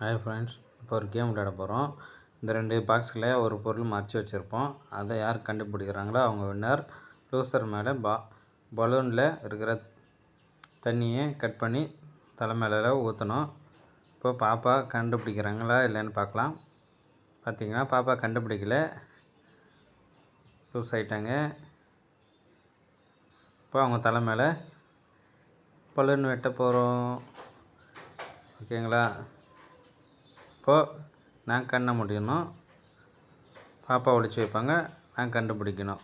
Hi friends இப்போ ஒரு game விளையாட போகிறோம் இந்த ரெண்டு பாக்ஸில் ஒரு பொருள் மறைச்சி வச்சுருப்போம். அதை யார் கண்டுபிடிக்கிறாங்களோ அவங்க வின்னர் லூசர் மேலே பா பலூனில் இருக்கிற தண்ணியை கட் பண்ணி தலை மேலே ஊற்றணும் இப்போ பாப்பா கண்டுபிடிக்கிறாங்களா இல்லைன்னு பார்க்கலாம். பார்த்தீங்கன்னா பாப்பா கண்டுபிடிக்கல. லூஸ் ஆகிட்டாங்க இப்போ அவங்க தலை மேலே பலூன் வெட்ட போகிறோம் ஓகேங்களா? இப்போது நான் கண்ணை முடியணும் பாப்பா ஒழிச்சு வைப்பாங்க நான் கண்டுபிடிக்கணும்.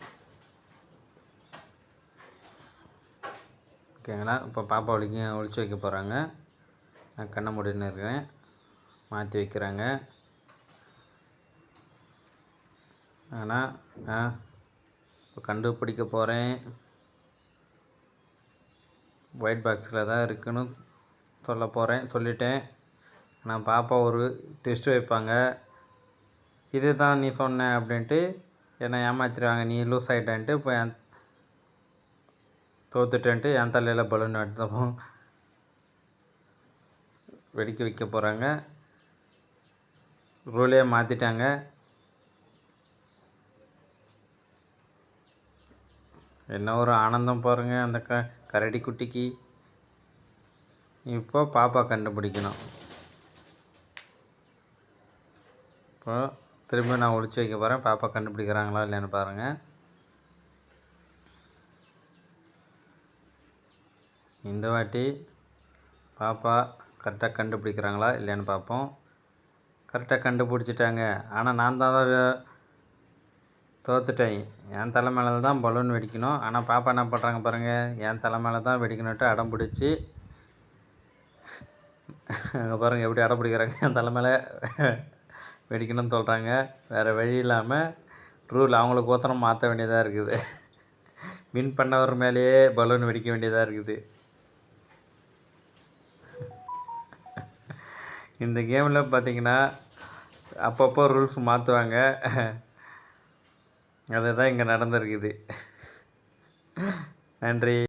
ஓகேங்களா? இப்போ பாப்பா ஒழிக்க ஒழிச்சு வைக்க போகிறாங்க நான் கண்ணை முடின்னு இருக்கிறேன் மாற்றி வைக்கிறாங்க. ஆனால் நான் இப்போ கண்டுபிடிக்க போகிறேன் ஒயிட் பாக்ஸில் தான் இருக்குன்னு சொல்ல போகிறேன் சொல்லிட்டேன். நான் பாப்பா ஒரு டெஸ்ட் வைப்பாங்க. இது தான் நீ சொன்ன அப்படின்ட்டு என்னை ஏமாத்திடுவாங்க. நீ லூஸ் ஆகிட்டேன்ட்டு இப்போ என் தோத்துட்டேன்ட்டு என் தலையில் பலூன் எடுத்தப்போ. வெடிக்க வைக்க போகிறாங்க ரூலே மாற்றிட்டாங்க என்ன ஒரு ஆனந்தம் பாருங்கள் அந்த க கரடி குட்டிக்கு இப்போ பாப்பா கண்டுபிடிக்கணும். இப்போ திரும்ப நான் ஒழிச்சு வைக்க போகிறேன் பாப்பா கண்டுபிடிக்கிறாங்களா இல்லைன்னு பாருங்கள் இந்த வாட்டி பாப்பா கரெக்டாக கண்டுபிடிக்கிறாங்களா இல்லைன்னு பார்ப்போம் கரெக்டாக கண்டுபிடிச்சிட்டாங்க. ஆனால் நான் தான் தோத்துட்டேன். என் தலை மேலே தான் பலூன் வெடிக்கணும். ஆனால் பாப்பா என்ன பண்ணுறாங்க பாருங்கள் என் தலை மேலே தான் வெடிக்கணுன்ட்டு அடம் பிடிச்சி அங்கே பாருங்கள் எப்படி அடம் பிடிக்கிறாங்க. என் தலை மேலே வெடிக்கணும்னு சொல்கிறாங்க வேறு வழி இல்லாமல் ரூல் அவங்களுக்கு ஒத்தனம் மாற்ற வேண்டியதாக இருக்குது. வின் பண்ணவர் மேலேயே பலூன் வெடிக்க வேண்டியதாக இருக்குது. இந்த கேமில் பார்த்தீங்கன்னா அப்பப்போ ரூல்ஸ் மாற்றுவாங்க அதுதான் இங்கே நடந்திருக்குது. நன்றி.